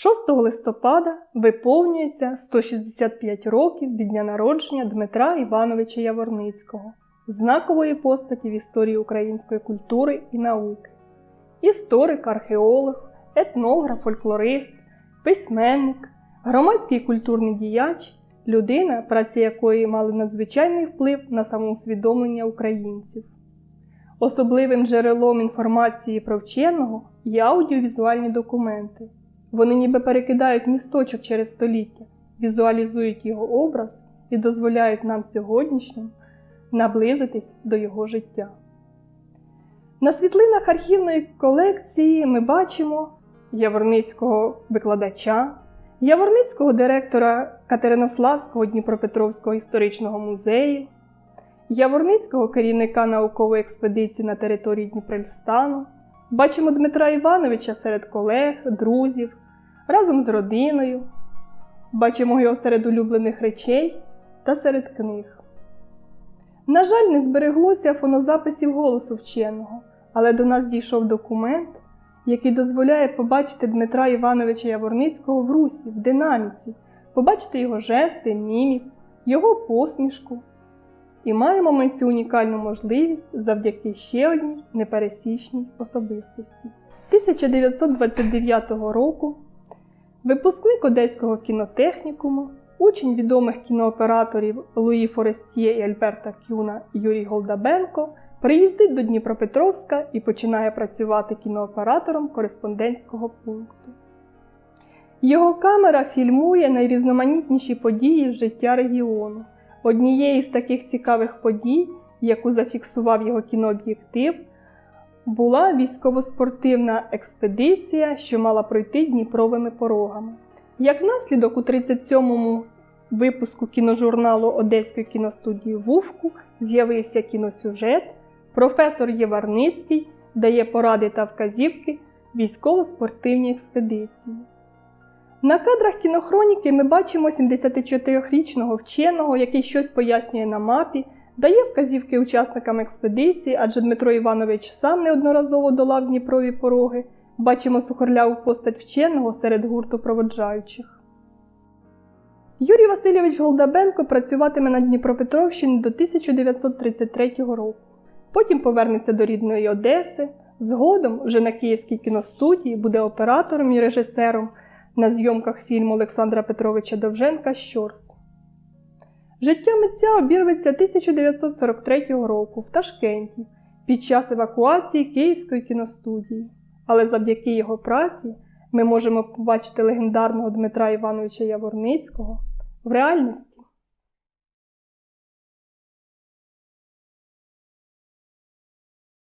6 листопада виповнюється 165 років від дня народження Дмитра Івановича Яворницького, знакової постаті в історії української культури і науки. Історик, археолог, етнограф, фольклорист, письменник, громадський культурний діяч, людина, праці якої мали надзвичайний вплив на самоусвідомлення українців. Особливим джерелом інформації про вченого є аудіовізуальні документи. Вони ніби перекидають місточок через століття, візуалізують його образ і дозволяють нам сьогоднішнім наблизитись до його життя. На світлинах архівної колекції ми бачимо яворницького викладача, яворницького директора Катеринославського Дніпропетровського історичного музею, яворницького керівника наукової експедиції на території Дніпрельстану. Бачимо Дмитра Івановича серед колег, друзів, разом з родиною. Бачимо його серед улюблених речей та серед книг. На жаль, не збереглося фонозаписів голосу вченого, але до нас дійшов документ, який дозволяє побачити Дмитра Івановича Яворницького в русі, в динаміці, побачити його жести, мімік, його посмішку. І маємо ми цю унікальну можливість завдяки ще одній непересічній особистості. 1929 року випускник Одеського кінотехнікуму, учень відомих кінооператорів Луї Форестіє і Альберта Кюна Юрій Голдабенко приїздить до Дніпропетровська і починає працювати кінооператором кореспондентського пункту. Його камера фільмує найрізноманітніші події життя регіону. Однією з таких цікавих подій, яку зафіксував його кінооб'єктив, була військово-спортивна експедиція, що мала пройти Дніпровими порогами. Як наслідок, у 37-му випуску кіножурналу Одеської кіностудії Вувку з'явився кіносюжет. Професор Єварницький дає поради та вказівки військово-спортивній експедиції. На кадрах кінохроніки ми бачимо 74-річного вченого, який щось пояснює на мапі, дає вказівки учасникам експедиції, адже Дмитро Іванович сам неодноразово долав Дніпрові пороги. Бачимо сухорляву постать вченого серед гурту проводжаючих. Юрій Васильович Голдабенко працюватиме на Дніпропетровщині до 1933 року. Потім повернеться до рідної Одеси. Згодом, вже на Київській кіностудії, буде оператором і режисером на зйомках фільму Олександра Петровича Довженка Щорс. Життя митця обірветься 1943 року в Ташкенті під час евакуації Київської кіностудії. Але завдяки його праці ми можемо побачити легендарного Дмитра Івановича Яворницького в реальності.